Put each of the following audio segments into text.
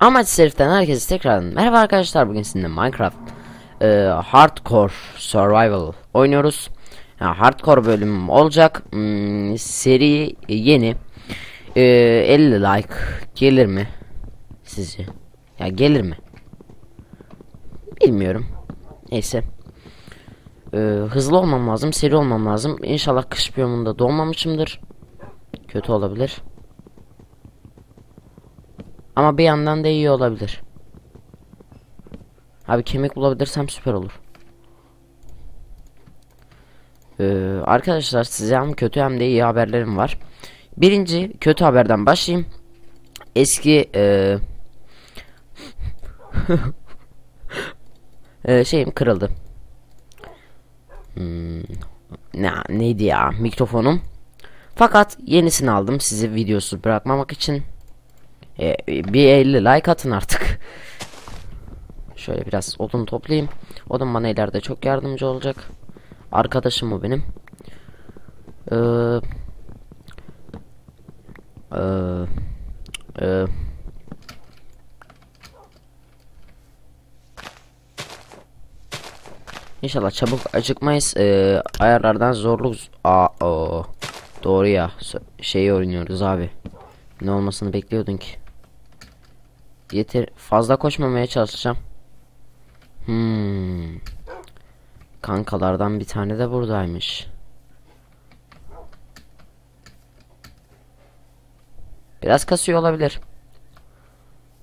Amaç Serif'ten herkese tekrardan merhaba arkadaşlar bugün sizinle Minecraft e, Hardcore Survival oynuyoruz. Ya, hardcore bölüm olacak. Hmm, seri yeni. E, 50 like gelir mi? Sizce? Ya gelir mi? Bilmiyorum. Neyse. E, hızlı olmam lazım, seri olmam lazım. İnşallah kış biyomunda doğmamışımdır. Kötü olabilir. Ama bir yandan da iyi olabilir. Abi kemik bulabilirsem süper olur. Ee, arkadaşlar size hem kötü hem de iyi haberlerim var. Birinci kötü haberden başlayayım. Eski ee, ee, şeyim kırıldı. Hmm, ne, neydi ya mikrofonum. Fakat yenisini aldım sizi videosu bırakmamak için. Ee, bir 50 like atın artık. Şöyle biraz odun toplayayım. Odun bana ileride çok yardımcı olacak. Arkadaşım bu benim. Ee, ee, ee, İnşallah çabuk acıkmayız. Ee, ayarlardan zorluk Aa, o. Doğru ya. Şeyi oynuyoruz abi. Ne olmasını bekliyordun ki? Yeter. Fazla koşmamaya çalışacağım. Hmm. Kankalardan bir tane de buradaymış. Biraz kasıyor olabilir.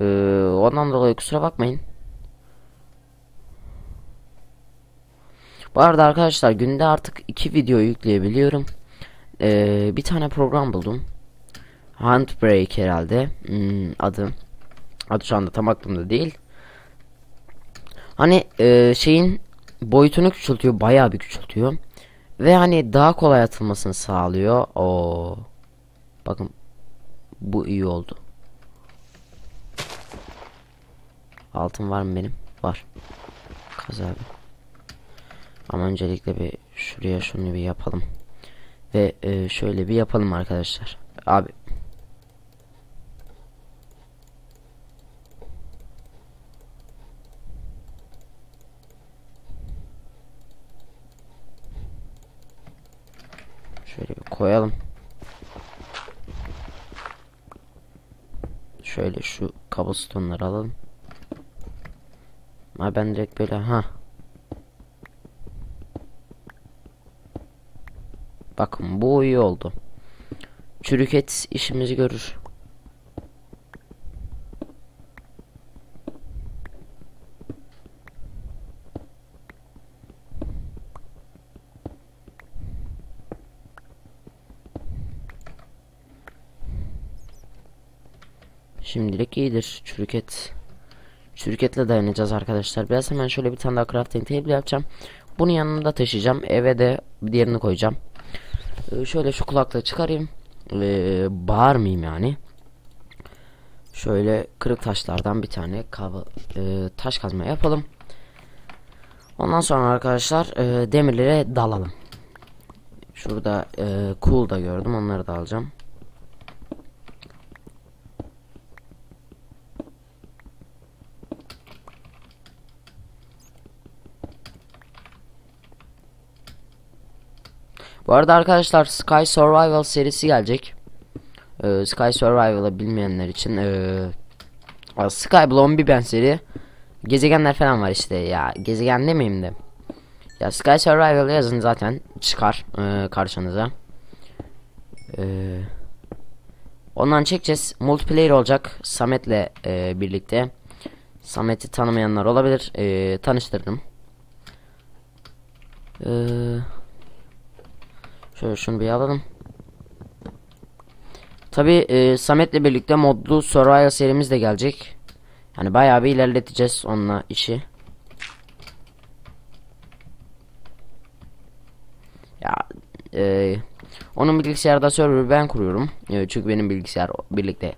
Ee, ondan dolayı kusura bakmayın. Bu arada arkadaşlar günde artık iki video yükleyebiliyorum. Ee, bir tane program buldum. Handbrake herhalde hmm, adı. Adı şu anda tam aklımda değil. Hani e, şeyin boyutunu küçültüyor, bayağı bir küçültüyor. Ve hani daha kolay atılmasını sağlıyor. O Bakın bu iyi oldu. Altın var mı benim? Var. Kaz abi. Ama öncelikle bir şuraya şunu bir yapalım. Ve e, şöyle bir yapalım arkadaşlar. Abi Şöyle bir koyalım. Şöyle şu cobblestone'ları alalım. Ha ben direkt böyle ha. Bakın bu iyi oldu. Çürük et işimizi görür. Şimdilik iyidir. Çürük et. Çürük etle dayanacağız arkadaşlar. Biraz hemen şöyle bir tane daha crafting table yapacağım. Bunu yanımda taşıyacağım. Eve de diğerini koyacağım. Ee, şöyle şu kulaklığı çıkarayım. Ee, bağırmayayım yani. Şöyle kırık taşlardan bir tane kabı, e, taş kazma yapalım. Ondan sonra arkadaşlar e, demirlere dalalım. Şurada e, cool da gördüm. Onları da alacağım. Bu arada arkadaşlar Sky Survival serisi gelecek. Ee, Sky Survival'ı bilmeyenler için ee, Sky Blown bir benzeri gezegenler falan var işte ya gezegen demeyeyim de ya Sky Survival yazın zaten çıkar ee, karşınıza. Ee, ondan çekeceğiz. Multiplayer olacak Samet'le e, birlikte. Samet'i tanımayanlar olabilir. E, tanıştırdım. Eee Şöyle şunu bir alalım. Tabi e, Samet'le birlikte modlu Survival serimiz de gelecek. Yani bayağı bir ilerleteceğiz onunla işi. Ya e, onun bilgisayarda server ben kuruyorum. E, çünkü benim bilgisayar birlikte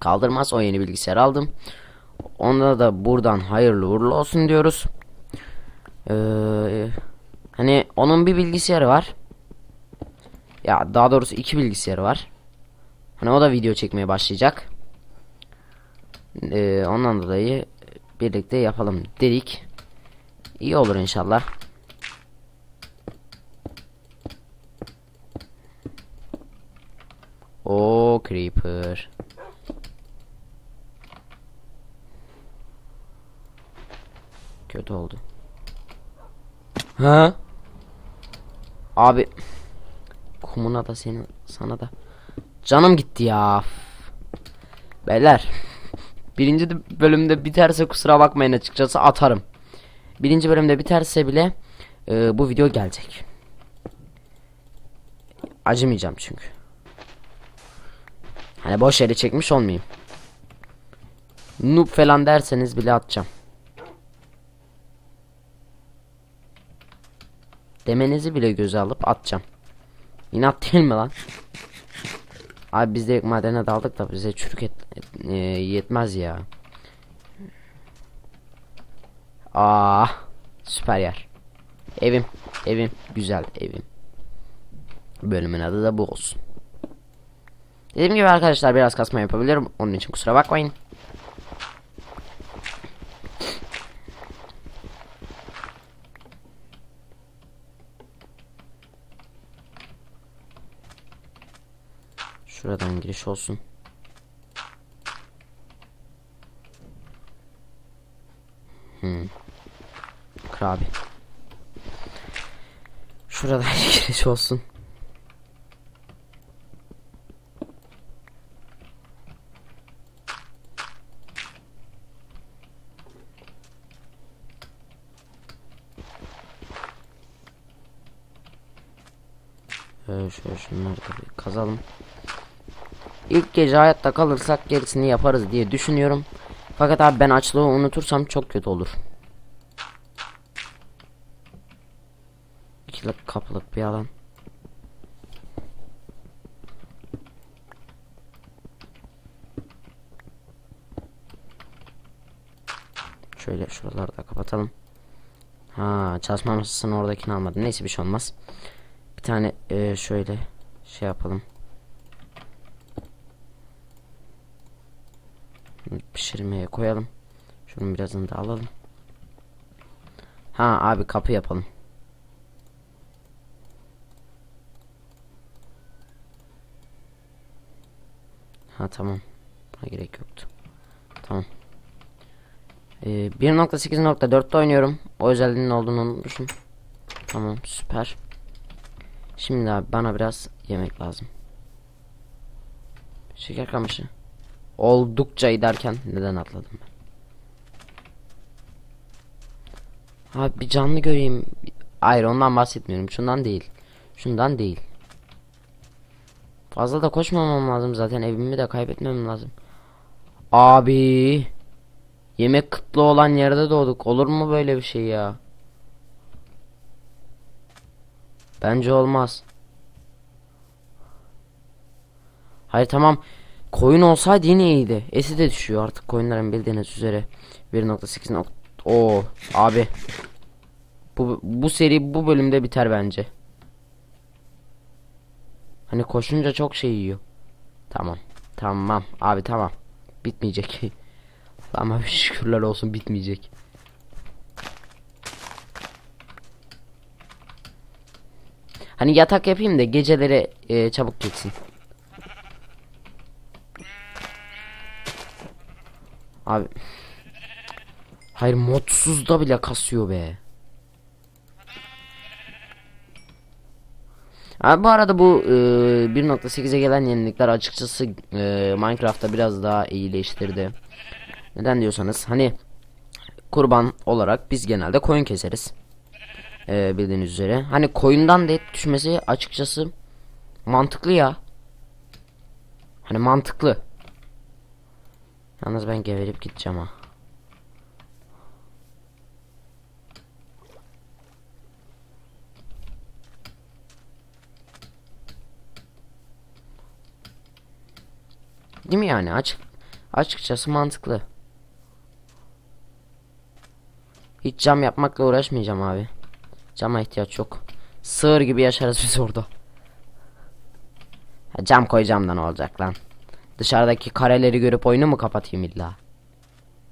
kaldırmaz. O yeni bilgisayar aldım. Onda da buradan hayırlı uğurlu olsun diyoruz. Ee, hani onun bir bilgisayarı var. Ya daha doğrusu iki bilgisayarı var. Hani o da video çekmeye başlayacak. Ee, ondan dolayı birlikte yapalım dedik. İyi olur inşallah. O creeper. Kötü oldu. Ha? Abi kumuna da senin sana da canım gitti ya. Beyler birinci de- bölümde biterse kusura bakmayın açıkçası atarım. Birinci bölümde biterse bile e, bu video gelecek. Acımayacağım çünkü. Hani boş yere çekmiş olmayayım. Noob falan derseniz bile atacağım. Demenizi bile göze alıp atacağım. İnat değil mi lan? Abi biz de madene daldık da bize çürük et, et- e, yetmez ya. Aa, süper yer. Evim, evim, güzel evim. Bölümün adı da bu olsun. Dediğim gibi arkadaşlar biraz kasma yapabilirim. Onun için kusura bakmayın. Şuradan giriş olsun. Hmm. Krabi. Şuradan giriş olsun. Ee, şöyle şunları da bir kazalım. İlk gece hayatta kalırsak gerisini yaparız diye düşünüyorum. Fakat abi ben açlığı unutursam çok kötü olur. İki kapılık bir alan. Şöyle şuraları da kapatalım. Ha çalışma masasını oradakini almadım. Neyse bir şey olmaz. Bir tane e, şöyle şey yapalım. Pişirmeye koyalım. Şunun birazını da alalım. Ha abi kapı yapalım. Ha tamam. Buna gerek yoktu. Tamam. Ee, 1.8.4'te oynuyorum. O özelliğinin olduğunu unutmuşum. Tamam süper. Şimdi abi bana biraz yemek lazım. Şeker kamışı. Oldukça giderken neden atladım ben? Abi bir canlı göreyim. Hayır ondan bahsetmiyorum. Şundan değil. Şundan değil. Fazla da koşmamam lazım zaten. Evimi de kaybetmemem lazım. Abi. Yemek kıtlı olan yerde doğduk. Olur mu böyle bir şey ya? Bence olmaz. Hayır tamam. Koyun olsaydı yine iyiydi. Esi de düşüyor artık koyunların bildiğiniz üzere. 1.8 nok Oo abi. Bu bu seri bu bölümde biter bence. Hani koşunca çok şey yiyor. Tamam. Tamam abi tamam. Bitmeyecek. Ama şükürler olsun bitmeyecek. Hani yatak yapayım da geceleri e, çabuk geçsin. Abi. Hayır modsuzda bile kasıyor be. Abi bu arada bu e, 1.8'e gelen yenilikler açıkçası e, Minecraft'ta biraz daha iyileştirdi. Neden diyorsanız hani kurban olarak biz genelde koyun keseriz. E, bildiğiniz üzere. Hani koyundan da et düşmesi açıkçası mantıklı ya. Hani mantıklı. Yalnız ben geverip gideceğim ha. Değil mi yani? Açık açıkçası mantıklı. Hiç cam yapmakla uğraşmayacağım abi. Cama ihtiyaç yok. Sığır gibi yaşarız biz orada. Ha, cam koyacağım da ne olacak lan? Dışarıdaki kareleri görüp oyunu mu kapatayım illa?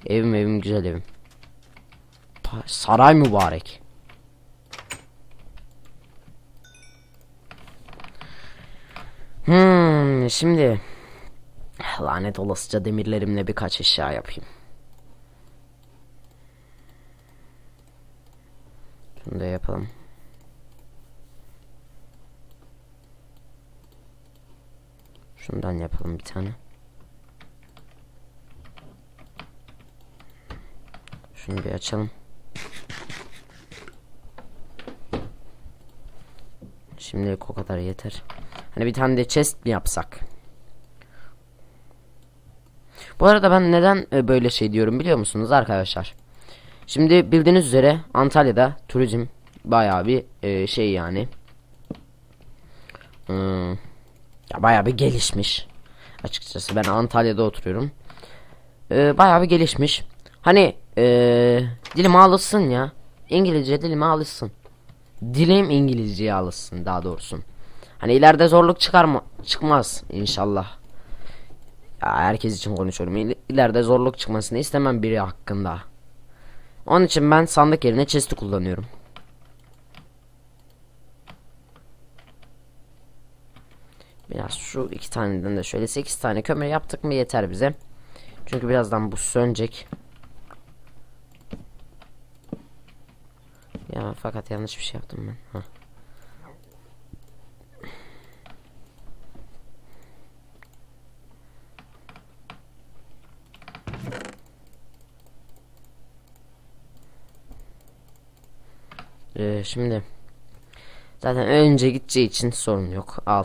Evim evim güzel evim. Pa- Saray mübarek. Hmm, şimdi lanet olasıca demirlerimle birkaç eşya yapayım. Şunu da yapalım. Şundan yapalım bir tane. Şunu bir açalım. Şimdilik o kadar yeter. Hani bir tane de chest mi yapsak? Bu arada ben neden e, böyle şey diyorum biliyor musunuz arkadaşlar? Şimdi bildiğiniz üzere Antalya'da turizm bayağı bir e, şey yani. Hmm, ya bayağı bir gelişmiş. Açıkçası ben Antalya'da oturuyorum. E, bayağı bir gelişmiş. Hani e, dilime alışsın ya. İngilizce dilime alışsın. Dilim İngilizceye alışsın daha doğrusu. Hani ileride zorluk çıkarma çıkmaz inşallah. Ya herkes için konuşuyorum. İl- İleride zorluk çıkmasını istemem biri hakkında. Onun için ben sandık yerine chest'i kullanıyorum. Biraz şu iki taneden de şöyle 8 tane kömür yaptık mı yeter bize. Çünkü birazdan bu sönecek. Ya fakat yanlış bir şey yaptım ben. Hah. Ee, şimdi zaten önce gideceği için sorun yok. Al.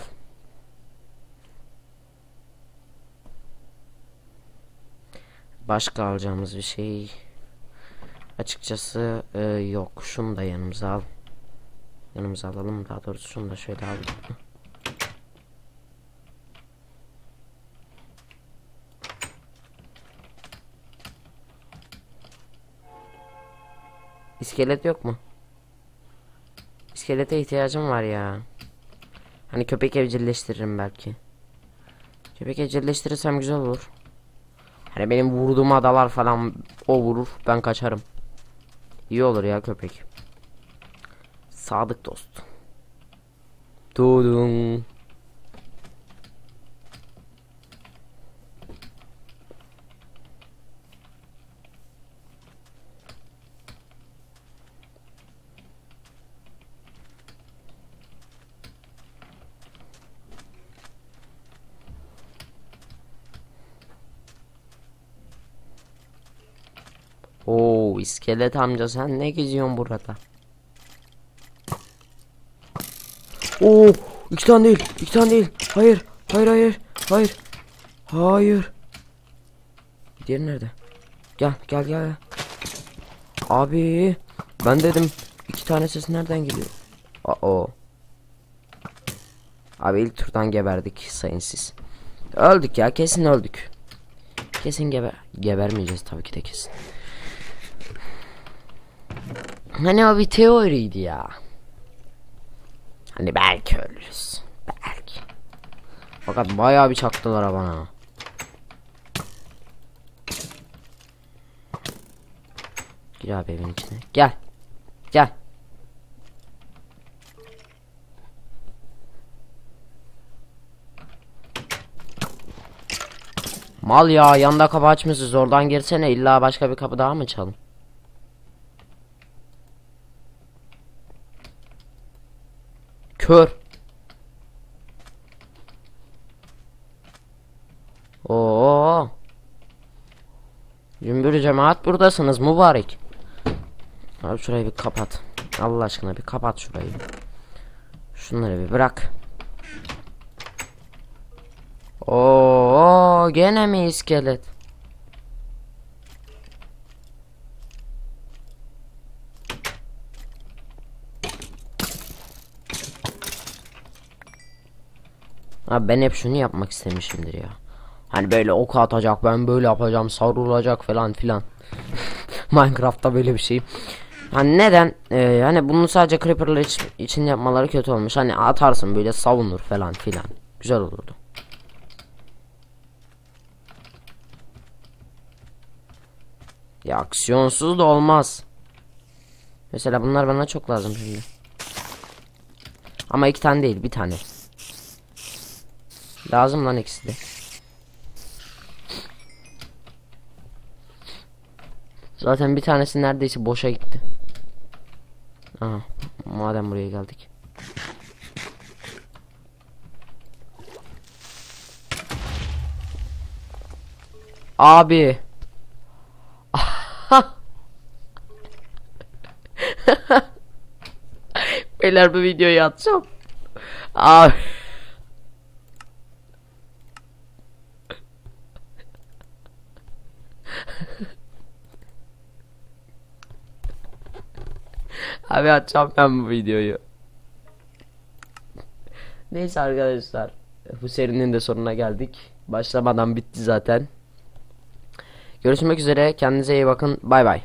Başka alacağımız bir şey açıkçası e, yok. Şunu da yanımıza al. Yanımıza alalım. Daha doğrusu şunu da şöyle al. İskelet yok mu? İskelete ihtiyacım var ya. Hani köpek evcilleştiririm belki. Köpek evcilleştirirsem güzel olur. Hani benim vurduğum adalar falan o vurur ben kaçarım. İyi olur ya köpek. Sadık dost. Dudum. Oo iskelet amca sen ne geziyorsun burada? Oo iki tane değil iki tane değil hayır hayır hayır hayır hayır Diğeri nerede? Gel gel gel Abi ben dedim iki tane ses nereden geliyor? Aa Abi ilk turdan geberdik sayın siz. Öldük ya kesin öldük. Kesin geber gebermeyeceğiz tabii ki de kesin. Hani o bir teoriydi ya. Hani belki ölürüz. Belki. Fakat bayağı bir çaktılar bana. Gir abi evin içine. Gel. Gel. Mal ya yanda kapı açmışız oradan girsene illa başka bir kapı daha mı çalın? Kör. Oo. Cümbür cemaat buradasınız mübarek. Abi şurayı bir kapat. Allah aşkına bir kapat şurayı. Şunları bir bırak. Oo gene mi iskelet? Abi ben hep şunu yapmak istemişimdir ya. Hani böyle ok atacak ben böyle yapacağım savrulacak falan filan. Minecraft'ta böyle bir şey. Hani neden? Ee, hani bunu sadece creeper'lar iç- için yapmaları kötü olmuş. Hani atarsın böyle savunur falan filan. Güzel olurdu. Ya aksiyonsuz da olmaz. Mesela bunlar bana çok lazım şimdi. Ama iki tane değil bir tane. Lazım lan ikisi de. Zaten bir tanesi neredeyse boşa gitti. Aha, madem buraya geldik. Abi. Beyler bu videoyu atacağım. Abi. Abi atacağım ben bu videoyu. Neyse arkadaşlar. Bu serinin de sonuna geldik. Başlamadan bitti zaten. Görüşmek üzere. Kendinize iyi bakın. Bay bay.